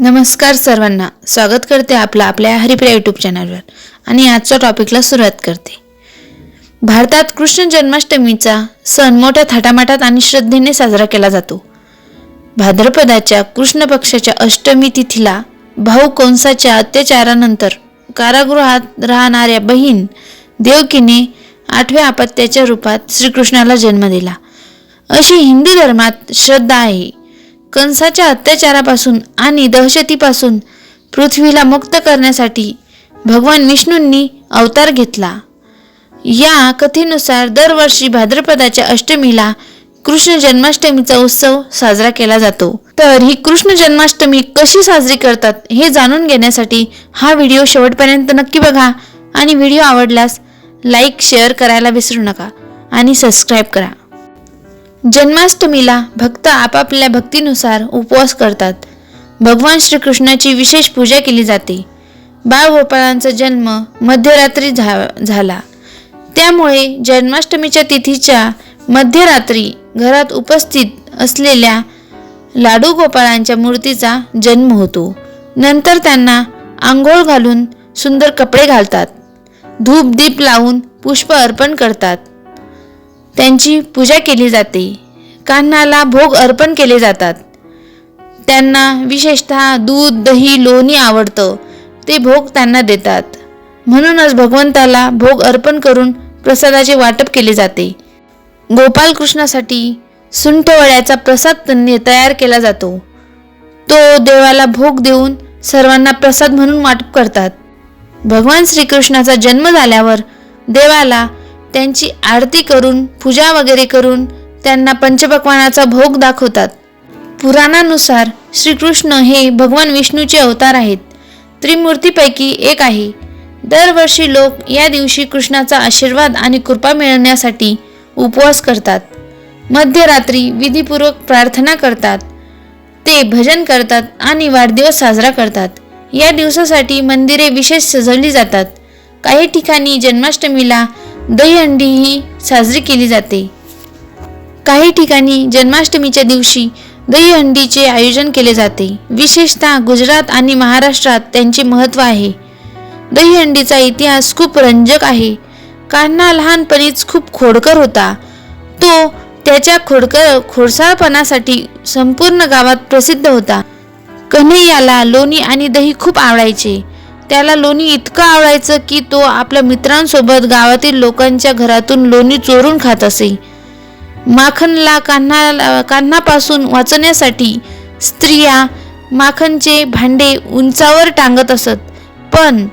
नमस्कार सर्वांना. स्वागत करते आपलं आपल्या हरिप्रिया यूट्यूब चॅनलवर आणि आजच्या टॉपिकला सुरुवात करते. भारतात कृष्ण जन्माष्टमीचा सण मोठ्या थाटामाटात आणि श्रद्धेने साजरा केला जातो. भाद्रपदाच्या कृष्ण पक्षाच्या अष्टमी तिथीला भाऊ कंसाच्या अत्याचारानंतर कारागृहात राहणाऱ्या बहीण देवकीने आठव्या अपत्याच्या रूपात श्रीकृष्णाला जन्म दिला. अशी हिंदू धर्मात श्रद्धा आहे. कंसाच्या अत्याचारापासून आणि दहशतीपासून पृथ्वीला मुक्त करण्यासाठी भगवान विष्णूंनी अवतार घेतला. या कथेनुसार दरवर्षी भाद्रपदाच्या अष्टमीला कृष्ण जन्माष्टमीचा उत्सव साजरा केला जातो. तर ही कृष्ण जन्माष्टमी कशी साजरी करतात हे जाणून घेण्यासाठी हा व्हिडिओ शेवटपर्यंत नक्की बघा आणि व्हिडिओ आवडल्यास लाईक शेअर करायला विसरू नका आणि सबस्क्राईब करा. जन्माष्टमीला भक्त आपापल्या भक्तीनुसार उपवास करतात. भगवान श्रीकृष्णाची विशेष पूजा केली जाते. बाळगोपाळांचा जन्म मध्यरात्री झा झाला. त्यामुळे जन्माष्टमीच्या तिथीच्या मध्यरात्री घरात उपस्थित असलेल्या लाडू गोपाळांच्या मूर्तीचा जन्म होतो. नंतर त्यांना आंघोळ घालून सुंदर कपडे घालतात. धूप दीप लावून पुष्प अर्पण करतात. त्यांची पूजा केली जाते. कान्हाला भोग अर्पण केले जातात. त्यांना विशेषतः दूध दही लोणी आवडतं. ते भोग त्यांना देतात. म्हणूनच भगवंताला भोग अर्पण करून प्रसादाचे वाटप केले जाते. गोपालकृष्णासाठी सुंठवळ्याचा प्रसाद त्यांनी तयार केला जातो. तो देवाला भोग देऊन सर्वांना प्रसाद म्हणून वाटप करतात. भगवान श्रीकृष्णाचा जन्म झाल्यावर देवाला त्यांची आरती करून पूजा वगैरे करून त्यांना पंचपक्वानाचा भोग दाखवतात. पुराणानुसार श्रीकृष्ण हे भगवान विष्णूचे अवतार आहेत. त्रिमूर्तीपैकी एक आहे. दरवर्षी लोक या दिवशी कृष्णाचा आशीर्वाद आणि कृपा मिळवण्यासाठी उपवास करतात. मध्यरात्री विधीपूर्वक प्रार्थना करतात. ते भजन करतात आणि वाढदिवस साजरा करतात. या दिवसासाठी मंदिरे विशेष सजवली जातात. काही ठिकाणी जन्माष्टमीला दहीहंडीही साजरी केली जाते. काही ठिकाणी जन्माष्टमीच्या दिवशी दहीहंडीचे आयोजन केले जाते. विशेषतः गुजरात आणि महाराष्ट्रात त्यांचे महत्त्व आहे. दहीहंडीचा इतिहास खूप रंजक आहे. कान्हा लहानपणीच खूप खोडकर होता. तो त्याच्या खोडकर खोडसाळपणासाठी संपूर्ण गावात प्रसिद्ध होता. कन्हैयाला लोणी आणि दही खूप आवडायचे. त्याला लोणी इतकं आवडायचं की तो आपल्या मित्रांसोबत गावातील लोकांच्या घरातून लोणी चोरून खात असे. माखनला कान्हा कान्हापासून वाचण्यासाठी स्त्रिया माखनचे भांडे उंचावर टांगत असत. पण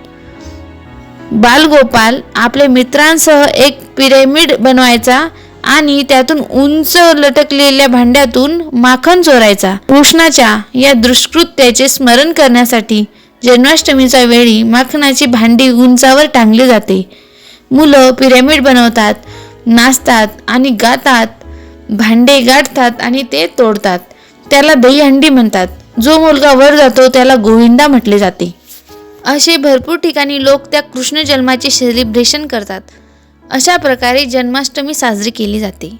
बालगोपाल आपल्या मित्रांसह एक पिरॅमिड बनवायचा आणि त्यातून उंच लटकलेल्या भांड्यातून माखन चोरायचा. कृष्णाच्या या दुष्कृत्याचे स्मरण करण्यासाठी जन्माष्टमीच्या वेळी माखणाची भांडी उंचावर टांगली जाते. मुलं पिरॅमिड बनवतात नाचतात आणि गातात भांडे गाठतात आणि ते तोडतात. त्याला दहीहंडी म्हणतात. जो मुलगा वर जातो त्याला गोविंदा म्हटले जाते. असे भरपूर ठिकाणी लोक त्या कृष्ण जन्माचे सेलिब्रेशन करतात. अशा प्रकारे जन्माष्टमी साजरी केली जाते.